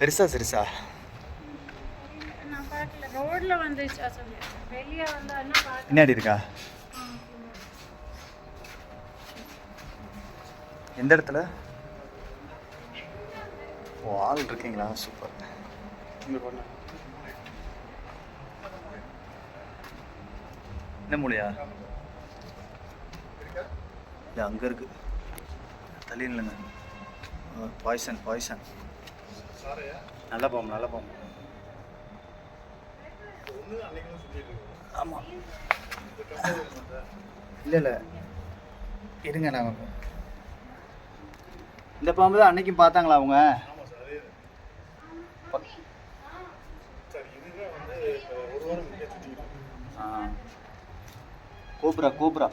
பெருசா சிறுசா? பின்னாடி இருக்கா? எந்த இடத்துல? ஓ ஆள் இருக்கீங்களா? சூப்பர். என்ன மூலையா? இது அங்கே இருக்கு. தள்ளி இல்லைங்க பாய்சன் பாய்சன் நல்ல பாம்பு நல்ல பாம்பு. ஆமாம் இல்லை இல்லை. இருங்க நான் இந்த பாம்பு தான் அன்னைக்கும் பார்த்தாங்களா அவங்க? ஆ. Cobra cobra.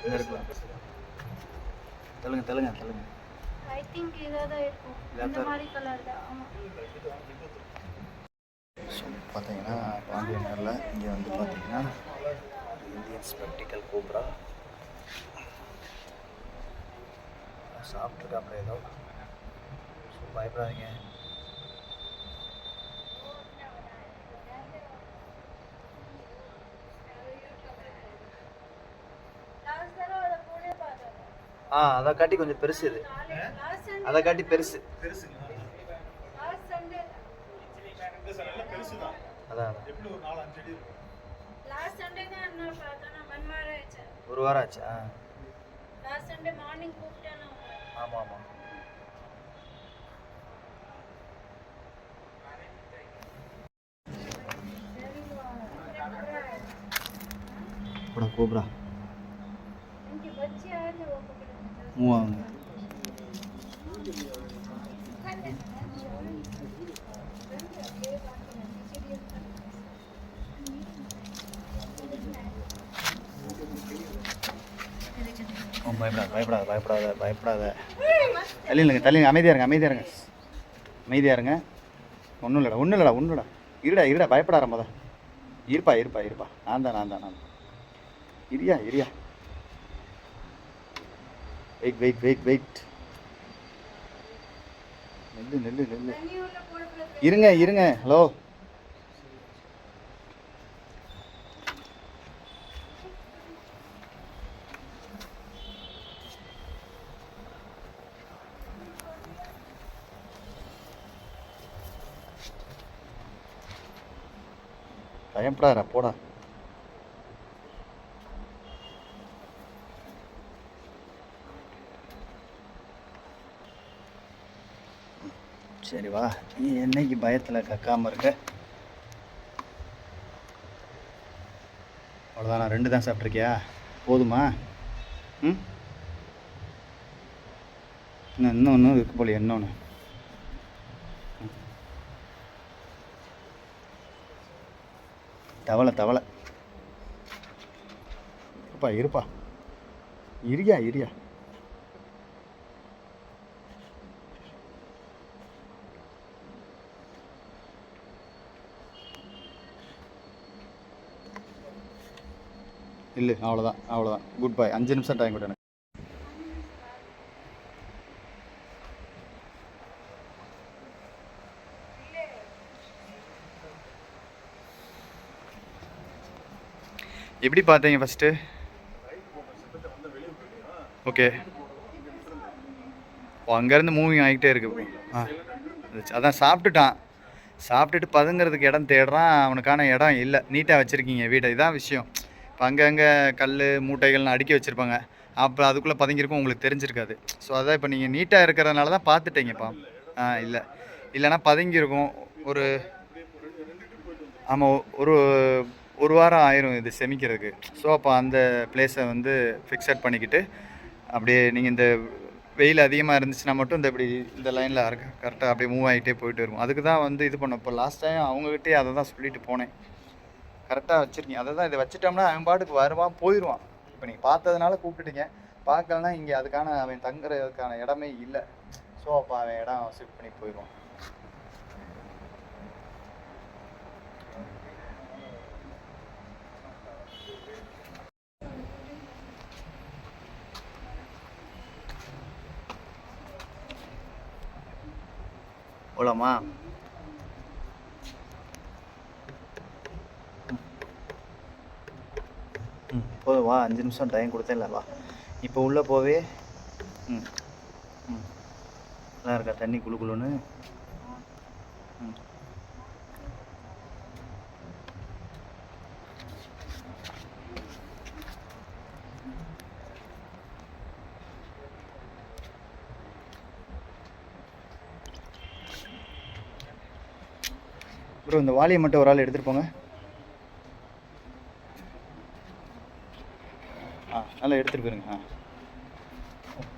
தள்ளுங்க தள்ளுங்க தள்ளுங்க ஐ திங்க் இதாக தான் இருக்கும். இந்த மாதிரி கலர் தான். ஆமாம் ஸோ பார்த்தீங்கன்னா பாண்டிய நேரில் இங்கே வந்து பார்த்தீங்கன்னா இந்தியன் ஸ்பெக்டிக்கல் கோப்ரா சாப்பிட்ருக்காப்புல ஏதோ ஸோ பயப்படாதீங்க லாஸ்ட் தடவை அதை போனே பார்த்தேன் ஆ அதை காட்டி கொஞ்சம் பெருசு இது. அதை காட்டி பெருசு. லாஸ்ட் சண்டே அதான் அதான். லாஸ்ட் சண்டே தான் வாரம் ஆச்சு ஒரு வாரம் ஆச்சா லாஸ்ட் சண்டே மார்னிங் ஆமாம் ஆமாம் கூட மூவ் ஆகுங்க பயப்படாத பயப்படாத பயப்படாத பயப்படாத. தள்ளி இல்லைங்க தள்ளி அமைதியாக இருங்க அமைதியாக இருங்க. அமைதியாக இருங்க. ஒன்றும் இல்லைடா ஒன்றும் இல்லைடா ஒன்றும் இல்லைடா. இருடா இருடா பயப்படாத முத. இருப்பா இருப்பா இருப்பா. நான் தான் நான் தான் நான். இரியா இரியா. வெயிட் வெயிட் வெயிட் வெயிட் நெல்லு நெல்லு நெல்லு. இருங்க இருங்க. ஹலோ. பயப்படாதடா போடா. சரி வா. நீ என்னைக்கு பயத்தில் கக்காமல் இருக்க? அவ்வளோதான் நான் ரெண்டு தான் சாப்பிட்ருக்கியா போதுமா? ம்? இன்னும் இன்னொன்று இருக்கு போல இன்னொன்று தவளை தவளை. இருப்பா இருப்பா. இரியா இரியா இல்லை அவ்வளோதான் அவ்வளோதான் குட் பை அஞ்சு நிமிஷம் டைம் கூட எப்படி பார்த்தீங்க ஃபஸ்ட்டு ஓகே ஓ அங்கேருந்து மூவிங் ஆகிட்டே இருக்கு. ஆ அதான் சாப்பிட்டுட்டான். சாப்பிட்டுட்டு பதுங்கிறதுக்கு இடம் தேடுறான். அவனுக்கான இடம் இல்லை. நீட்டாக வச்சுருக்கீங்க வீட்டை இதான் விஷயம். இப்போ அங்கங்கே கல் மூட்டைகள்னு அடுக்கி வச்சுருப்பாங்க. அப்போ அதுக்குள்ளே பதுங்கிருக்கும் உங்களுக்கு தெரிஞ்சிருக்காது. ஸோ அதான் இப்போ நீங்கள் நீட்டாக இருக்கிறதுனால தான் பார்த்துட்டீங்கப்பா ஆ இல்லை. இல்லைன்னா பதுங்கியிருக்கும். ஒரு ஆமாம் ஒரு ஒரு வாரம் ஆயிரும் இது செமிக்கிறதுக்கு. ஸோ அப்போ அந்த பிளேஸை வந்து ஃபிக்ஸட் பண்ணிக்கிட்டு அப்படியே நீங்கள் இந்த வெயில் அதிகமாக இருந்துச்சுன்னா மட்டும் இந்த இப்படி இந்த லைனில் கரெக்டாக அப்படியே மூவ் ஆகிட்டே போயிட்டு இருக்கும் அதுக்கு தான் வந்து இது பண்ணோம். இப்போ லாஸ்ட் டைம் அவங்ககிட்டே அதை தான் சொல்லிட்டு போனேன். கரெக்டாக வச்சுருக்கீங்க. அதை தான் இதை வச்சுட்டோம்னா அவன் பாட்டுக்கு வருவான் போயிடுவான் இப்போ நீங்கள் பார்த்ததுனால கூப்பிட்டுட்டீங்க. பார்க்கலனா இங்கே அதுக்கான அவன் தங்குறதுக்கான இடமே இல்லை. ஸோ அப்போ அவன் இடம் ஷிஃப்ட் பண்ணி போயிடுவான் போலாமா? வா அஞ்சு நிமிஷம் டைம் கொடுத்தேன்ல வா. இப்போ உள்ளே போவே. ம். ம். நல்லா இருக்கா தண்ணி குளு குளுன்னு? ம். ப்ரோ இந்த வாலியை மட்டும் ஒரு ஆள் எடுத்துகிட்டு போங்க. ஆ நல்லா எடுத்துகிட்டு போயிருங்க ஆ.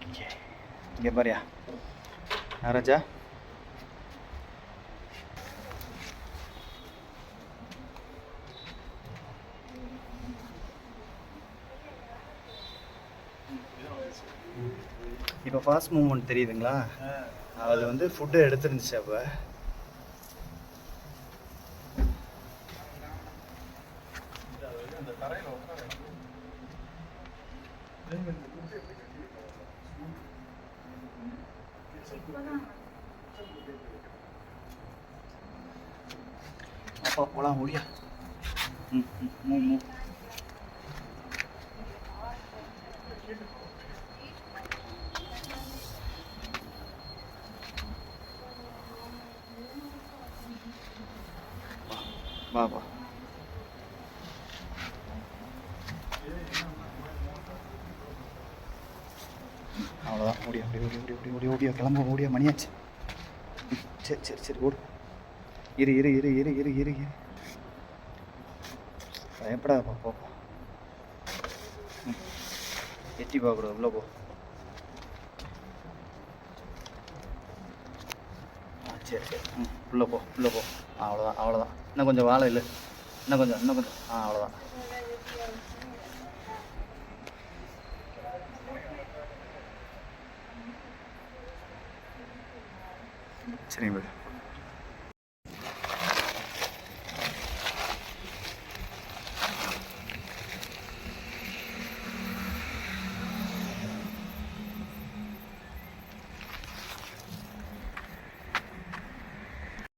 ஓகே. இங்கே பாரியா. ராஜா. இப்போ ஃபாஸ்ட் மூவ்மெண்ட் தெரியுதுங்களா? அது வந்து ஃபுட்டு எடுத்துருந்துச்சு அப்போ. அப்பா போலாம் ஓடியா ம் ம் மூ மூ வா வா அவ்வளோதான் ஓடியா ஓடி ஓடி ஓடி ஓடி ஓடி ஓடியா கிளம்ப ஓடியா மணியாச்சு ம், சரி சரி சரி ஓடு. இரு இரு இரு இரு இரு இரு இரு. பயப்படாதப்பா போ ம். எட்டி பார்க்கக்கூடாது உள்ளே போ. ஆ சரி சரி. ம் உள்ளே போ உள்ளே போ. அவ்வளோதான் அவ்வளோதான் இன்னும் கொஞ்சம் வாழை இல்லை இன்னும் கொஞ்சம் இன்னும் கொஞ்சம். ஆ அவ்வளோதான் ശരി